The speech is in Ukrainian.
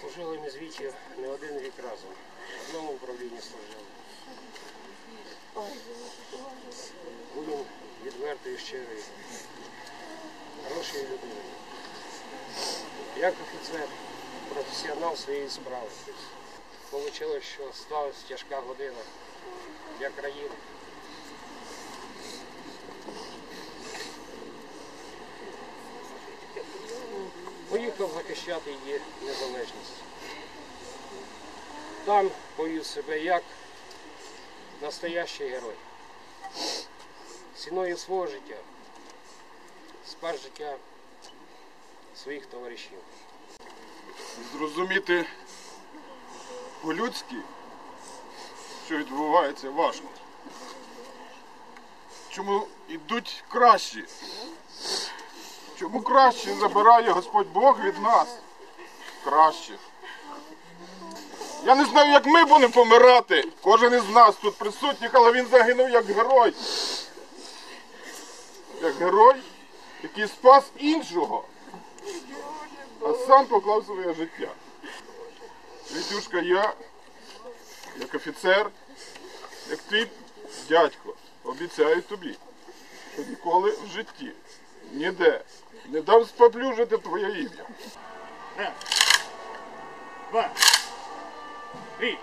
Служили ми з Вітю не один рік разом. В одному управлінні служили. Будемо відвертою щирою. Хорошою людиною. Як офіцер, професіонал своєї справи. Получилось, що сталася тяжка година для країни. Поїхав захищати її незалежність. Там повів себе як настоящий герой. Ціною свого життя, спас життя своїх товаришів. Зрозуміти по-людськи, що відбувається, важко. Чому йдуть кращі? Чому краще забирає Господь Бог від нас? Краще. Я не знаю, як ми будемо помирати. Кожен із нас тут присутніх, але він загинув як герой. Як герой, який спас іншого, а сам поклав своє життя. Вітюшка, я, як офіцер, як твій дядько, обіцяю тобі, що ніколи в житті, ніде не дав споплюжити твоє ім'я. Раз, Два, три.